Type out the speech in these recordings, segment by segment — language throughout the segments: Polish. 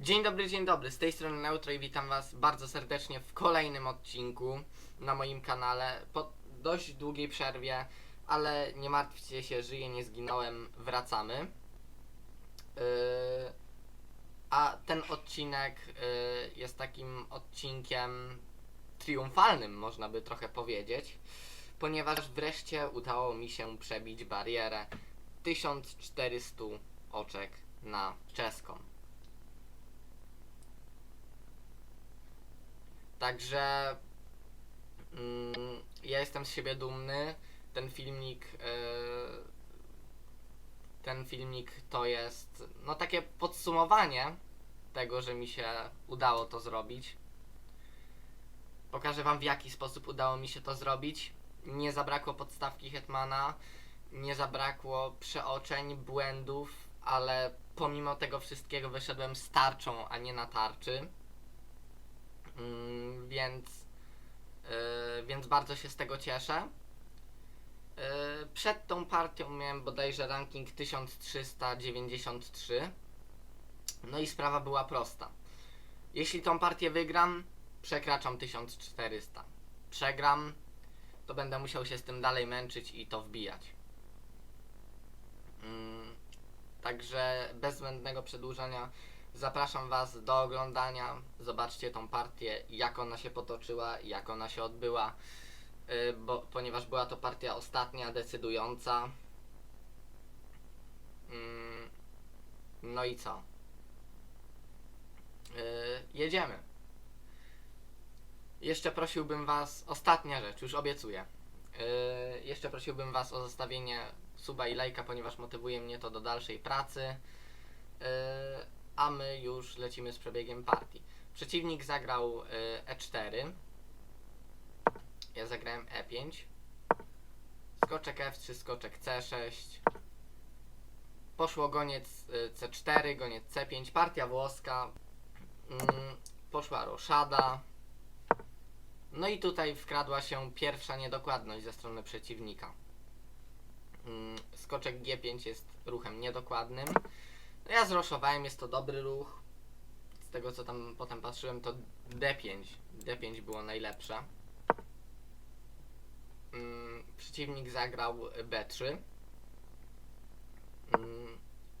Dzień dobry, dzień dobry. Z tej strony Neutro i witam Was bardzo serdecznie w kolejnym odcinku na moim kanale. Po dość długiej przerwie, ale nie martwcie się, żyję, nie zginąłem, wracamy. Yy, a ten odcinek yy, jest takim odcinkiem triumfalnym, można by trochę powiedzieć, ponieważ wreszcie udało mi się przebić barierę 1400 oczek na czeską. Także mm, ja jestem z siebie dumny. Ten filmik, e, ten filmik to jest no takie podsumowanie tego, że mi się udało to zrobić. Pokażę wam w jaki sposób udało mi się to zrobić. Nie zabrakło podstawki Hetmana, nie zabrakło przeoczeń, błędów, ale pomimo tego wszystkiego wyszedłem z tarczą, a nie na tarczy. Mm, więc, yy, więc bardzo się z tego cieszę. Yy, przed tą partią miałem bodajże ranking 1393. No i sprawa była prosta. Jeśli tą partię wygram, przekraczam 1400. Przegram, to będę musiał się z tym dalej męczyć i to wbijać. Mm, także bez zbędnego przedłużania Zapraszam Was do oglądania. Zobaczcie tą partię, jak ona się potoczyła, jak ona się odbyła, yy, bo, ponieważ była to partia ostatnia, decydująca. Mm, no i co? Yy, jedziemy. Jeszcze prosiłbym Was, ostatnia rzecz, już obiecuję. Yy, jeszcze prosiłbym Was o zostawienie suba i lajka, ponieważ motywuje mnie to do dalszej pracy. A my już lecimy z przebiegiem partii. Przeciwnik zagrał y, E4. Ja zagrałem E5. Skoczek F3, skoczek C6. Poszło goniec y, C4, goniec C5, partia włoska. Mm, poszła roszada. No i tutaj wkradła się pierwsza niedokładność ze strony przeciwnika. Mm, skoczek G5 jest ruchem niedokładnym. Ja zroszowałem, jest to dobry ruch. Z tego co tam potem patrzyłem, to D5. D5 było najlepsze. Mm, przeciwnik zagrał B3. Mm,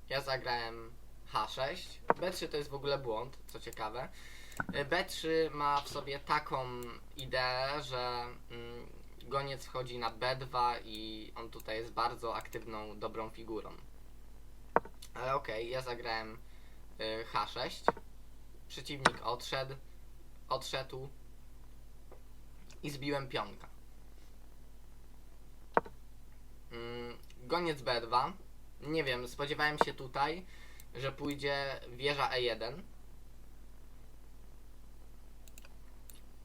ja zagrałem H6. B3 to jest w ogóle błąd, co ciekawe. B3 ma w sobie taką ideę, że mm, goniec wchodzi na B2 i on tutaj jest bardzo aktywną, dobrą figurą. Ale okej, ja zagrałem y, H6. Przeciwnik odszedł. Odszedł. I zbiłem pionka. Mm, goniec B2. Nie wiem, spodziewałem się tutaj, że pójdzie wieża E1.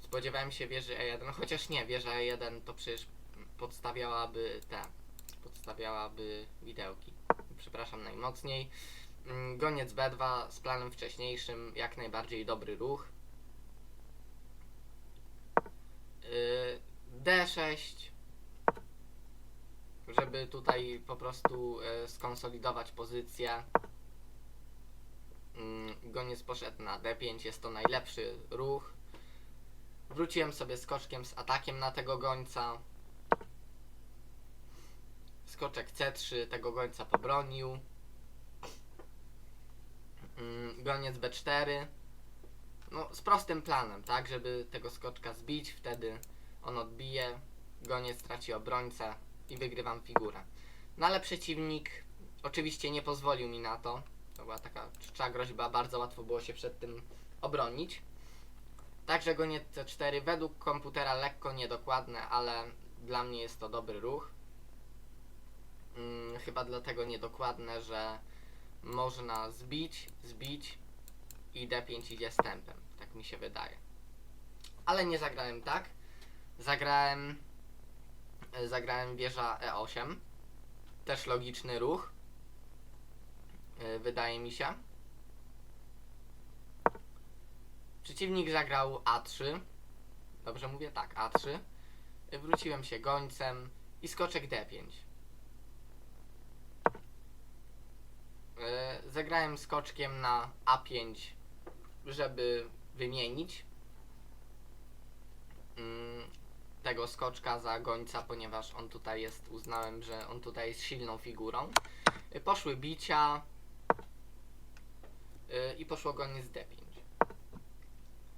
Spodziewałem się wieży E1, chociaż nie, wieża E1 to przecież podstawiałaby te, podstawiałaby widełki przepraszam najmocniej. Mm, Goniec B2 z planem wcześniejszym, jak najbardziej dobry ruch. Yy, D6, żeby tutaj po prostu yy, skonsolidować pozycję. Mm, Goniec poszedł na D5, jest to najlepszy ruch. Wróciłem sobie skoczkiem z atakiem na tego gońca skoczek C3 tego gońca pobronił. Mm, Goniec B4. No, z prostym planem, tak, żeby tego skoczka zbić, wtedy on odbije, goniec traci obrońcę i wygrywam figurę. No ale przeciwnik oczywiście nie pozwolił mi na to. To była taka czcza groźba, bardzo łatwo było się przed tym obronić. Także goniec C4 według komputera lekko niedokładne, ale dla mnie jest to dobry ruch. Mm, chyba dlatego niedokładne, że można zbić, zbić i D5 idzie stępem. Tak mi się wydaje. Ale nie zagrałem tak. Zagrałem e, zagrałem wieża E8. Też logiczny ruch. E, Wydaje mi się. Przeciwnik zagrał A3. Dobrze mówię? Tak, A3. E, Wróciłem się gońcem i skoczek D5. E, zagrałem skoczkiem na A5 żeby wymienić mm, tego skoczka za gońca, ponieważ on tutaj jest, uznałem, że on tutaj jest silną figurą. Y, Poszły bicia y, i poszło goniec D5.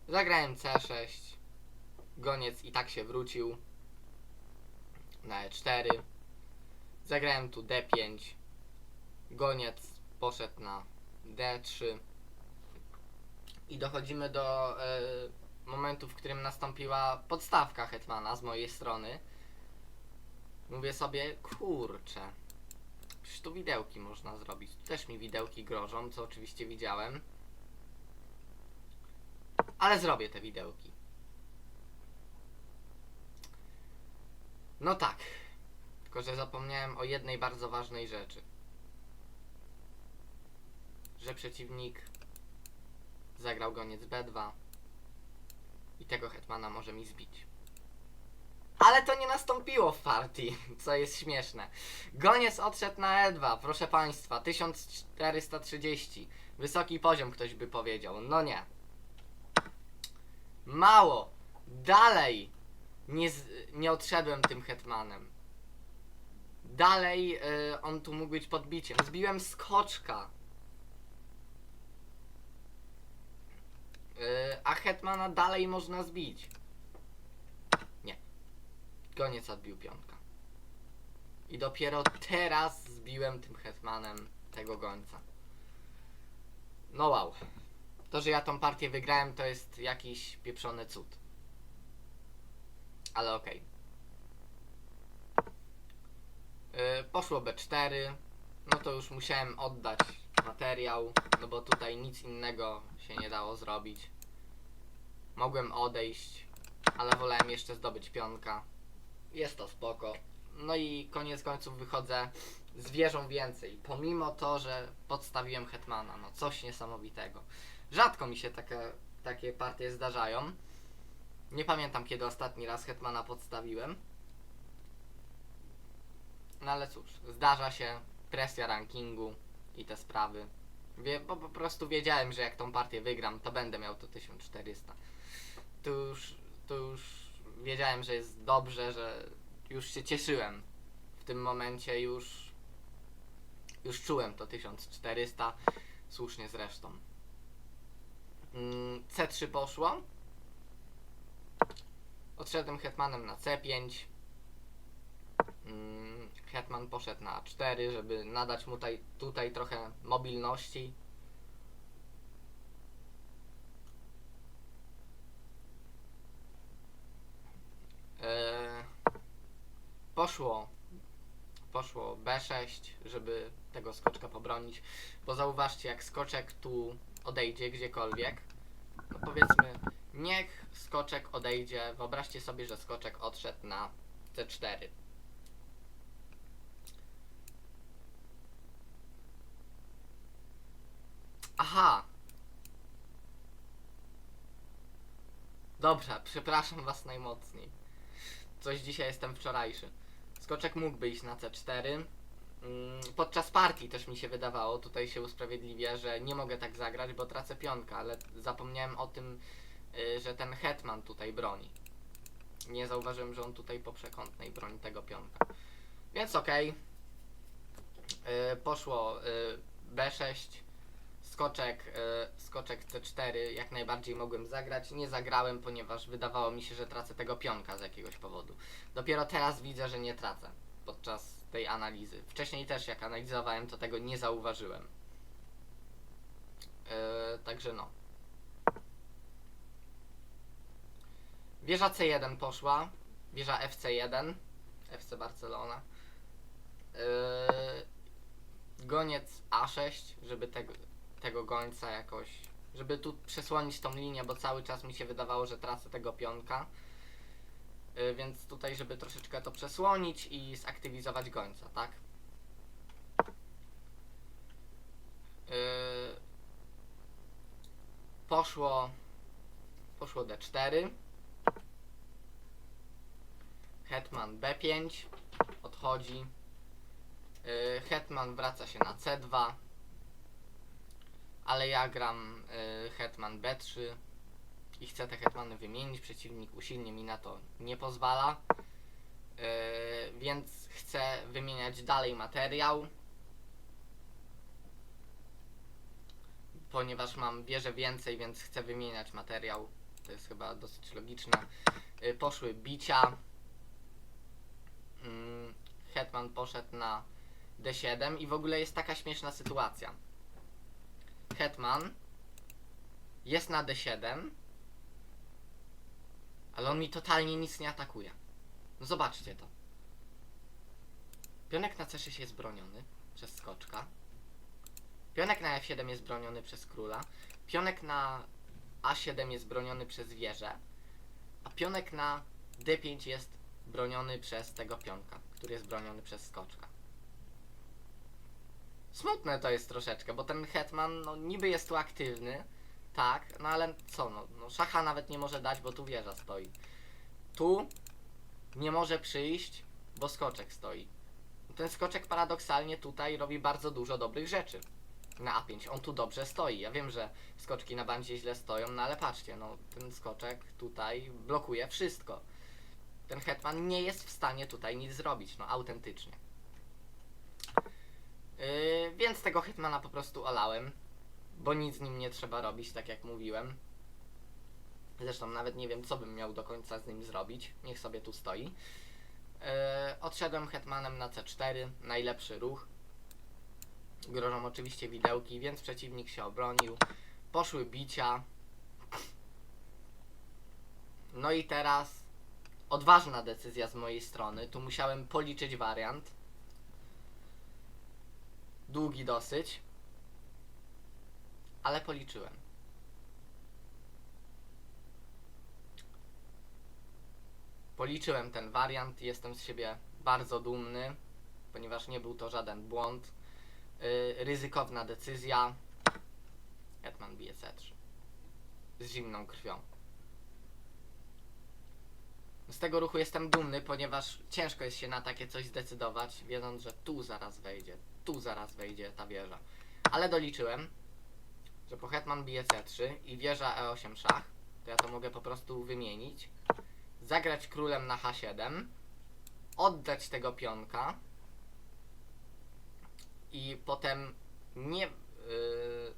Zagrałem C6. Goniec i tak się wrócił na E4. Zagrałem tu D5. Goniec poszedł na D3. I dochodzimy do e, momentu, w którym nastąpiła podstawka Hetmana z mojej strony. Mówię sobie, kurczę, przecież tu widełki można zrobić. Tu też mi widełki grożą, co oczywiście widziałem. Ale zrobię te widełki. No tak. Tylko, że zapomniałem o jednej bardzo ważnej rzeczy. Że przeciwnik zagrał goniec B2 i tego hetmana może mi zbić. Ale to nie nastąpiło w partii, co jest śmieszne. Goniec odszedł na E2, proszę państwa, 1430. Wysoki poziom ktoś by powiedział. No nie. Mało. Dalej nie, z, nie odszedłem tym hetmanem. Dalej y, on tu mógł być podbiciem. Zbiłem skoczka. Y, a hetmana dalej można zbić. Nie. Goniec odbił piątka. I dopiero teraz zbiłem tym hetmanem tego gońca. No wow. To, że ja tą partię wygrałem, to jest jakiś pieprzony cud. Ale okej. Yy, poszło B4. No to już musiałem oddać materiał, no bo tutaj nic innego się nie dało zrobić. Mogłem odejść, ale wolałem jeszcze zdobyć pionka. Jest to spoko. No i koniec końców wychodzę z wieżą więcej, pomimo to, że podstawiłem Hetmana. No coś niesamowitego. Rzadko mi się takie, takie partie zdarzają. Nie pamiętam kiedy ostatni raz Hetmana podstawiłem. No ale cóż, zdarza się, presja rankingu i te sprawy. Wie, bo po prostu wiedziałem, że jak tą partię wygram, to będę miał to 1400. Tu już, tu już wiedziałem, że jest dobrze, że już się cieszyłem. W tym momencie już już czułem to 1400, słusznie zresztą. Mm, C3 poszło. Odszedłem hetmanem na C5. Hetman poszedł na 4, żeby nadać mu tutaj, tutaj trochę mobilności. Eee, poszło poszło B6, żeby tego skoczka pobronić, bo zauważcie, jak skoczek tu odejdzie gdziekolwiek, no powiedzmy, niech skoczek odejdzie, wyobraźcie sobie, że skoczek odszedł na C4. Aha! Dobrze, przepraszam was najmocniej. Coś dzisiaj jestem wczorajszy. Skoczek mógłby iść na C4. Mm, Podczas partii też mi się wydawało, tutaj się usprawiedliwię, że nie mogę tak zagrać, bo tracę pionkę, ale zapomniałem o tym, y, że ten hetman tutaj broni. Nie zauważyłem, że on tutaj po przekątnej broni tego pionka. Więc okej. Y, Poszło y, B6, skoczek, y, skoczek C4, jak najbardziej mogłem zagrać. Nie zagrałem, ponieważ wydawało mi się, że tracę tego pionka z jakiegoś powodu. Dopiero teraz widzę, że nie tracę podczas tej analizy. Wcześniej też jak analizowałem, to tego nie zauważyłem. Yy, także no. Wieża C1 poszła. Wieża FC1. FC Barcelona. Yy, goniec A6, żeby tego, tego gońca jakoś. Żeby tu przesłonić tą linię, bo cały czas mi się wydawało, że tracę tego pionka. Y, więc tutaj, żeby troszeczkę to przesłonić i zaktywizować gońca, tak? Y, Poszło poszło D4 Hetman B5 odchodzi Y, Hetman wraca się na C2 ale ja gram y, hetman b3 i chcę te hetmany wymienić, przeciwnik usilnie mi na to nie pozwala, y, więc chcę wymieniać dalej materiał, ponieważ mam wieżę więcej, więc chcę wymieniać materiał, to jest chyba dosyć logiczne. Y, poszły bicia, Mm, Hetman poszedł na D7 i w ogóle jest taka śmieszna sytuacja. Hetman jest na D7, ale on mi totalnie nic nie atakuje. No zobaczcie to. Pionek na C6 jest broniony przez skoczka. Pionek na F7 jest broniony przez króla. Pionek na A7 jest broniony przez wieżę. A pionek na D5 jest broniony przez tego pionka, który jest broniony przez skoczka. Smutne to jest troszeczkę, bo ten hetman no, niby jest tu aktywny, tak, no ale co, no, no szacha nawet nie może dać, bo tu wieża stoi. Tu nie może przyjść, bo skoczek stoi. Ten skoczek paradoksalnie tutaj robi bardzo dużo dobrych rzeczy. Na A5, on tu dobrze stoi. Ja wiem, że skoczki na bandzie źle stoją, no ale patrzcie, no ten skoczek tutaj blokuje wszystko ten hetman nie jest w stanie tutaj nic zrobić, no autentycznie. Yy, więc tego hetmana po prostu olałem, bo nic z nim nie trzeba robić, tak jak mówiłem. Zresztą nawet nie wiem, co bym miał do końca z nim zrobić. Niech sobie tu stoi. Yy, odszedłem hetmanem na C4, najlepszy ruch. Grożą oczywiście widełki, więc przeciwnik się obronił. Poszły bicia. No i teraz odważna decyzja z mojej strony. Tu musiałem policzyć wariant. Długi dosyć. Ale policzyłem. Policzyłem ten wariant. Jestem z siebie bardzo dumny, ponieważ nie był to żaden błąd. Yy, ryzykowna decyzja. Hetman bije C3. Z zimną krwią. Z tego ruchu jestem dumny, ponieważ ciężko jest się na takie coś zdecydować, wiedząc, że tu zaraz wejdzie, tu zaraz wejdzie ta wieża. Ale doliczyłem, że po hetman bije c3 i wieża e8 szach, to ja to mogę po prostu wymienić, zagrać królem na h7, oddać tego pionka i potem nie... Yy,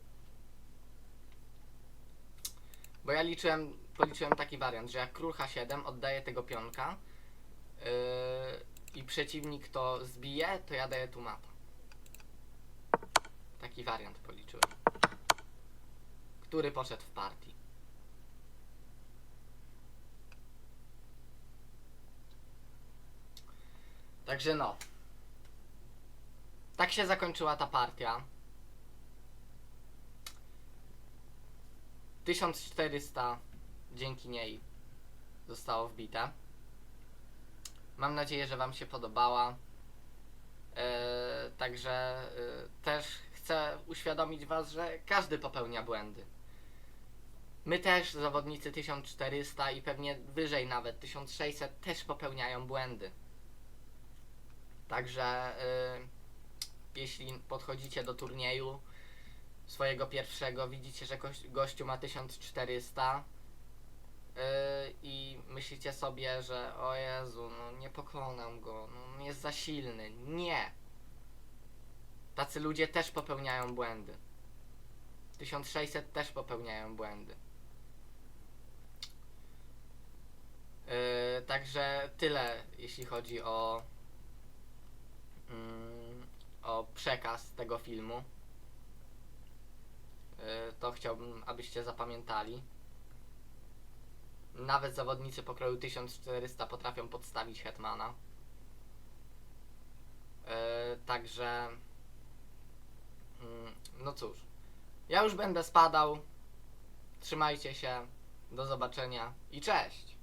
bo ja liczyłem, policzyłem taki wariant, że jak król H7 oddaje tego pionka yy, i przeciwnik to zbije, to ja daję tu mata. Taki wariant policzyłem. Który poszedł w partii. Także no. Tak się zakończyła ta partia. 1400 dzięki niej zostało wbite. Mam nadzieję, że Wam się podobała. Eee, także e, też chcę uświadomić Was, że każdy popełnia błędy. My też, zawodnicy 1400 i pewnie wyżej nawet 1600 też popełniają błędy. Także e, jeśli podchodzicie do turnieju swojego pierwszego, widzicie, że goś, gościu ma 1400 yy, i myślicie sobie, że o Jezu, no nie pokonam go, no on jest za silny. Nie! Tacy ludzie też popełniają błędy. 1600 też popełniają błędy. Yy, także tyle, jeśli chodzi o, mm, o przekaz tego filmu. Y, to chciałbym, abyście zapamiętali. Nawet zawodnicy pokroju 1400 potrafią podstawić Hetmana. Y, także, mm, no cóż, ja już będę spadał. Trzymajcie się, do zobaczenia i cześć!